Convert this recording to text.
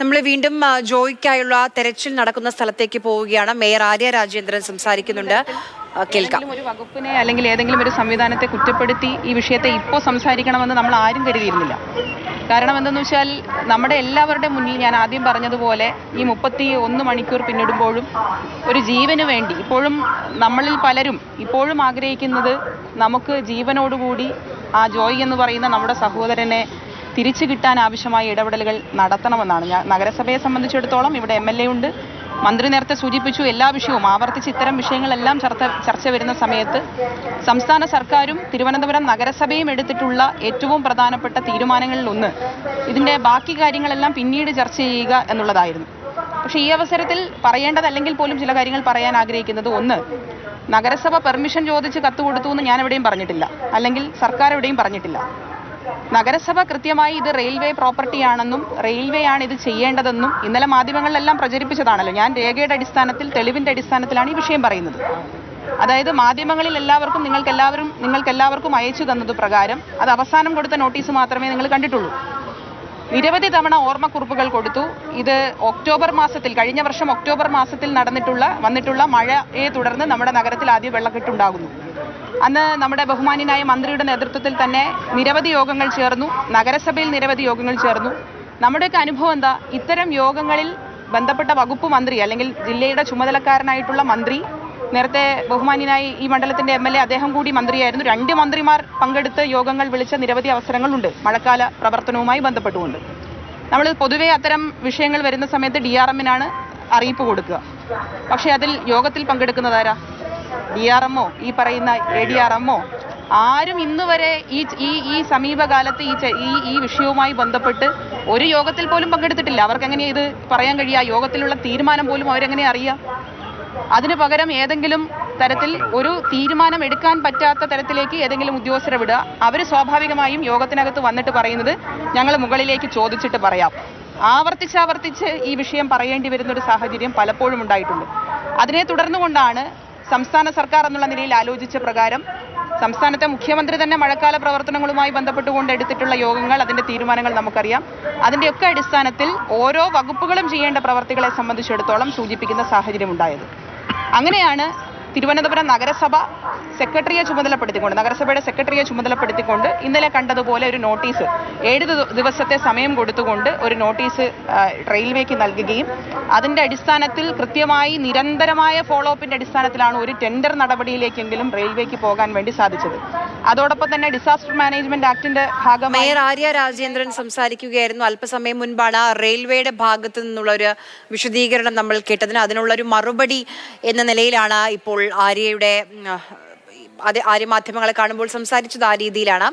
നമ്മൾ വീണ്ടും ജോയിക്കായുള്ള തെരച്ചിൽ നടക്കുന്ന സ്ഥലത്തേക്ക് പോവുകയാണ്. മേയർ ആര്യ രാജേന്ദ്രൻ സംസാരിക്കുന്നുണ്ട്. കേൾക്കാം. ഒരു വകുപ്പിനെ അല്ലെങ്കിൽ ഏതെങ്കിലും ഒരു സംവിധാനത്തെ കുറ്റപ്പെടുത്തി ഈ വിഷയത്തെ ഇപ്പോൾ സംസാരിക്കണമെന്ന് നമ്മൾ ആരും കരുതിയിരുന്നില്ല. കാരണം എന്തെന്ന് വെച്ചാൽ നമ്മുടെ എല്ലാവരുടെ മുന്നിൽ ഞാൻ ആദ്യം പറഞ്ഞതുപോലെ ഈ മുപ്പത്തി ഒന്ന് മണിക്കൂർ പിന്നിടുമ്പോഴും ഒരു ജീവന് വേണ്ടി ഇപ്പോഴും നമ്മളിൽ പലരും ഇപ്പോഴും ആഗ്രഹിക്കുന്നത് നമുക്ക് ജീവനോടുകൂടി ആ ജോയ് എന്ന് പറയുന്ന നമ്മുടെ സഹോദരനെ തിരിച്ചു കിട്ടാൻ ആവശ്യമായ ഇടപെടലുകൾ നടത്തണമെന്നാണ് നഗരസഭയെ സംബന്ധിച്ചിടത്തോളം ഇവിടെ എം എൽ എ ഉണ്ട്. മന്ത്രി നേരത്തെ സൂചിപ്പിച്ചു എല്ലാ വിഷയവും ആവർത്തിച്ച് ഇത്തരം വിഷയങ്ങളെല്ലാം ചർച്ച ചർച്ച വരുന്ന സമയത്ത് സംസ്ഥാന സർക്കാരും തിരുവനന്തപുരം നഗരസഭയും എടുത്തിട്ടുള്ള ഏറ്റവും പ്രധാനപ്പെട്ട തീരുമാനങ്ങളിൽ ഒന്ന്. ഇതിന്റെ ബാക്കി കാര്യങ്ങളെല്ലാം പിന്നീട് ചർച്ച ചെയ്യുക എന്നുള്ളതായിരുന്നു. പക്ഷേ ഈ അവസരത്തിൽ പറയേണ്ടതല്ലെങ്കിൽ പോലും ചില കാര്യങ്ങൾ പറയാൻ ആഗ്രഹിക്കുന്നത് ഒന്ന് നഗരസഭ പെർമിഷൻ ചോദിച്ച് കത്ത് കൊടുത്തു എന്ന് ഞാൻ എവിടെയും പറഞ്ഞിട്ടില്ല. അല്ലെങ്കിൽ സർക്കാർ എവിടെയും പറഞ്ഞിട്ടില്ല. നഗരസഭ കൃത്യമായി ഇത് റെയിൽവേ പ്രോപ്പർട്ടിയാണെന്നും റെയിൽവേ ആണ് ഇത് ചെയ്യേണ്ടതെന്നും ഇന്നലെ മാധ്യമങ്ങളിലെല്ലാം പ്രചരിപ്പിച്ചതാണല്ലോ. ഞാൻ രേഖയുടെ അടിസ്ഥാനത്തിൽ തെളിവിന്റെ അടിസ്ഥാനത്തിലാണ് ഈ വിഷയം പറയുന്നത്. അതായത് മാധ്യമങ്ങളിൽ എല്ലാവർക്കും നിങ്ങൾക്ക് എല്ലാവരും നിങ്ങൾക്ക് എല്ലാവർക്കും അയച്ചു തന്നത് പ്രകാരം അത് അവസാനം കൊടുത്ത നോട്ടീസ് മാത്രമേ നിങ്ങൾ കണ്ടിട്ടുള്ളൂ. നിരവധി തവണ ഓർമ്മക്കുറിപ്പുകൾ കൊടുത്തു. ഇത് ഒക്ടോബർ മാസത്തിൽ കഴിഞ്ഞ വർഷം ഒക്ടോബർ മാസത്തിൽ നടന്നിട്ടുള്ള വന്നിട്ടുള്ള മഴയെ തുടർന്ന് നമ്മുടെ നഗരത്തിൽ ആദ്യം വെള്ളക്കെട്ടുണ്ടാകുന്നു അന്ന് നമ്മുടെ ബഹുമാന്യനായ മന്ത്രിയുടെ നേതൃത്വത്തിൽ തന്നെ നിരവധി യോഗങ്ങൾ ചേർന്നു. നഗരസഭയിൽ നിരവധി യോഗങ്ങൾ ചേർന്നു. നമ്മുടെയൊക്കെ അനുഭവം എന്താ? ഇത്തരം യോഗങ്ങളിൽ ബന്ധപ്പെട്ട വകുപ്പ് മന്ത്രി അല്ലെങ്കിൽ ജില്ലയുടെ ചുമതലക്കാരനായിട്ടുള്ള മന്ത്രി നേരത്തെ ബഹുമാന്യനായി ഈ മണ്ഡലത്തിന്റെ എം എൽ എ അദ്ദേഹം കൂടി മന്ത്രിയായിരുന്നു. രണ്ട് മന്ത്രിമാർ പങ്കെടുത്ത് യോഗങ്ങൾ വിളിച്ച നിരവധി അവസരങ്ങളുണ്ട്. മഴക്കാല പ്രവർത്തനവുമായി ബന്ധപ്പെട്ടുകൊണ്ട്. നമ്മൾ പൊതുവെ അത്തരം വിഷയങ്ങൾ വരുന്ന സമയത്ത് ഡി ആർ എമ്മിനാണ് അറിയിപ്പ് കൊടുക്കുക. പക്ഷേ അതിൽ യോഗത്തിൽ പങ്കെടുക്കുന്നതാരാ? ഡി ആർ എമ്മോ ഈ പറയുന്ന എ ഡി ആർ എമ്മോ ആരും ഇന്ന് വരെ ഈ ഈ ഈ സമീപകാലത്ത് ഈ ഈ ഈ വിഷയവുമായി ബന്ധപ്പെട്ട് ഒരു യോഗത്തിൽ പോലും പങ്കെടുത്തിട്ടില്ല. അവർക്ക് എങ്ങനെയാ ഇത് പറയാൻ കഴിയുക യോഗത്തിലുള്ള തീരുമാനം പോലും അവരെങ്ങനെ അറിയാം? അതിനു പകരം ഏതെങ്കിലും തരത്തിൽ ഒരു തീരുമാനം എടുക്കാൻ പറ്റാത്ത തരത്തിലേക്ക് ഏതെങ്കിലും ഉദ്യോഗസ്ഥരെ വിടുക. അവർ സ്വാഭാവികമായും യോഗത്തിനകത്ത് വന്നിട്ട് പറയുന്നത് ഞങ്ങൾ മുകളിലേക്ക് ചോദിച്ചിട്ട് പറയാം. ആവർത്തിച്ചാവർത്തിച്ച് ഈ വിഷയം പറയേണ്ടി വരുന്ന ഒരു സാഹചര്യം പലപ്പോഴും ഉണ്ടായിട്ടുണ്ട്. അതിനെ തുടർന്നുകൊണ്ടാണ് സംസ്ഥാന സർക്കാർ എന്നുള്ള നിലയിൽ ആലോചിച്ച പ്രകാരം സംസ്ഥാനത്തെ മുഖ്യമന്ത്രി തന്നെ മഴക്കാല പ്രവർത്തനങ്ങളുമായി ബന്ധപ്പെട്ടുകൊണ്ട് എടുത്തിട്ടുള്ള യോഗങ്ങൾ അതിന്റെ തീരുമാനങ്ങൾ നമുക്കറിയാം. അതിന്റെയൊക്കെ അടിസ്ഥാനത്തിൽ ഓരോ വകുപ്പുകളും ചെയ്യേണ്ട പ്രവർത്തികളെ സംബന്ധിച്ചിടത്തോളം സൂചിപ്പിക്കുന്ന സാഹചര്യം ഉണ്ടായത് അങ്ങനെയാണ് തിരുവനന്തപുരം നഗരസഭ സെക്രട്ടറിയെ ചുമതലപ്പെടുത്തിക്കൊണ്ട് നഗരസഭയുടെ സെക്രട്ടറിയെ ചുമതലപ്പെടുത്തിക്കൊണ്ട് ഇന്നലെ കണ്ടതുപോലെ ഒരു നോട്ടീസ് ഏഴ് ദിവസത്തെ സമയം കൊടുത്തുകൊണ്ട് ഒരു നോട്ടീസ് റെയിൽവേക്ക് നൽകുകയും അതിന്റെ അടിസ്ഥാനത്തിൽ കൃത്യമായി നിരന്തരമായ ഫോളോ അപ്പിന്റെ അടിസ്ഥാനത്തിലാണ് ഒരു ടെൻഡർ നടപടിയിലേക്കെങ്കിലും റെയിൽവേക്ക് പോകാൻ വേണ്ടി സാധിച്ചത്. അതോടൊപ്പം തന്നെ ഡിസാസ്റ്റർ മാനേജ്മെന്റ് ആക്ടിന്റെ ഭാഗമായി മേയർ ആര്യ രാജേന്ദ്രൻ സംസാരിക്കുകയായിരുന്നു. അല്പസമയം മുൻപാണ് റെയിൽവേയുടെ ഭാഗത്തു നിന്നുള്ള ഒരു വിശദീകരണം നമ്മൾ കേട്ടതിന് അതിനുള്ള ഒരു മറുപടി എന്ന നിലയിലാണ് ഇപ്പോൾ ആര്യയുടെ ആര്യ മാധ്യമങ്ങളെ കാണുമ്പോൾ സംസാരിച്ചത് ആ രീതിയിലാണ്.